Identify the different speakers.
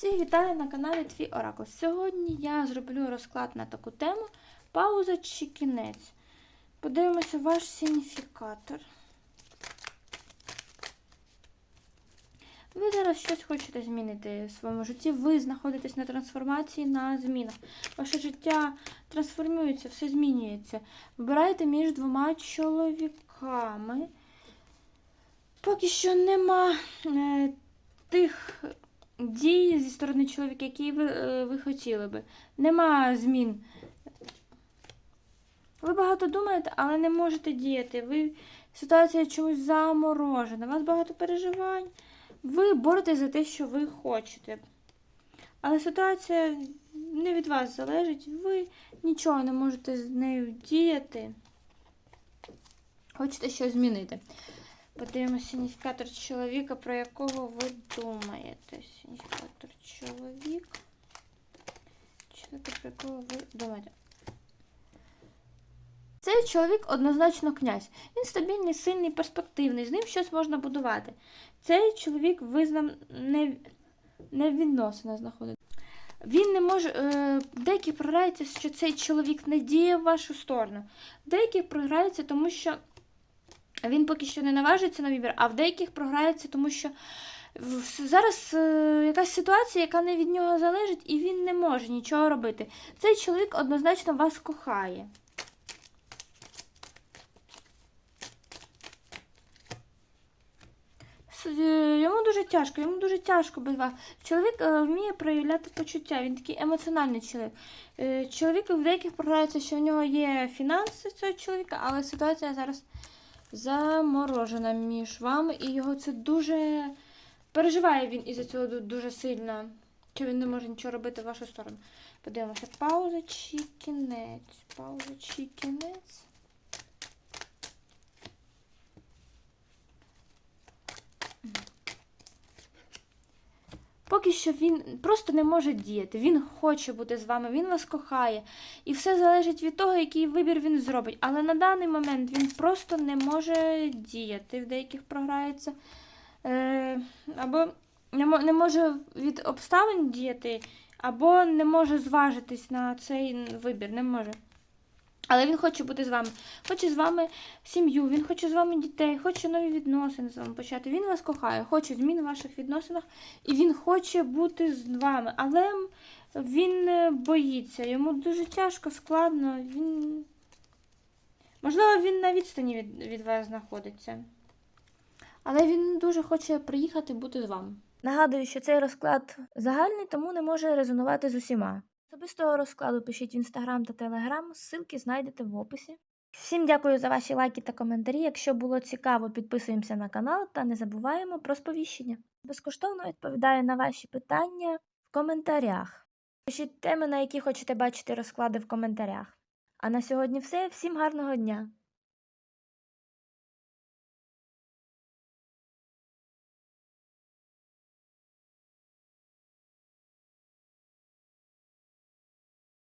Speaker 1: Всіх вітаю на каналі Твій Оракул. Сьогодні я зроблю розклад на таку тему пауза чи кінець. Подивимося ваш сигніфікатор. Ви зараз щось хочете змінити в своєму житті. Ви знаходитесь на трансформації, на змінах. Ваше життя трансформується, все змінюється. Вибирайте між двома чоловіками. Поки що нема е, тих дій зі сторони чоловіка, які ви, е, ви хотіли би. Нема змін. Ви багато думаєте, але не можете діяти. Ви ситуація чомусь заморожена. У вас багато переживань. Ви боретесь за те, що ви хочете. Але ситуація не від вас залежить. Ви нічого не можете з нею діяти. Хочете щось змінити. Подивимося сигніфікатор чоловіка, про якого ви думаєте. Сигніфікатор чоловік. Чоловіка, про якого ви думаєте. Цей чоловік однозначно князь. Він стабільний, сильний, перспективний, з ним щось можна будувати. Цей чоловік визнав не, не в відносинах знаходиться. Він не може. Е, деякі програються, що цей чоловік не діє в вашу сторону. Деякі програються, тому що він поки що не наважиться на вибір, а в деяких програється, тому що зараз е, якась ситуація, яка не від нього залежить, і він не може нічого робити. Цей чоловік однозначно вас кохає. Е, Йому дуже тяжко, йому дуже тяжко без вас. Чоловік е, вміє проявляти почуття, він такий емоціональний чоловік. Чоловік в деяких програється, що в нього є фінанси цього чоловіка, але ситуація зараз заморожена між вами, і його це дуже переживає він із-за цього дуже сильно, що він не може нічого робити в вашу сторону. Подивимося, пауза чи кінець. Пауза чи кінець. Поки що він просто не може діяти. Він хоче бути з вами, він вас кохає. І все залежить від того, який вибір він зробить. Але на даний момент він просто не може діяти. В деяких програється. Е, або не, може від обставин діяти, або не може зважитись на цей вибір. Не може. Але він хоче бути з вами. Хоче з вами сім'ю, він хоче з вами дітей, хоче нові відносини з вами почати. Він вас кохає, хоче змін в ваших відносинах, і він хоче бути з вами. Але він е, боїться. Йому дуже тяжко, складно. Він. Можливо, він на відстані від, від вас знаходиться. Але він дуже хоче приїхати бути з вами. Нагадую, що цей розклад загальний, тому не може резонувати з усіма. Особистого розкладу пишіть в інстаграм та телеграм, ссылки знайдете в описі. Всім дякую за ваші лайки та коментарі. Якщо було цікаво, підписуємося на канал та не забуваємо про сповіщення. Безкоштовно відповідаю на ваші питання в коментарях. Пишіть теми, на які хочете бачити розклади в коментарях. А на сьогодні все. Всім гарного дня!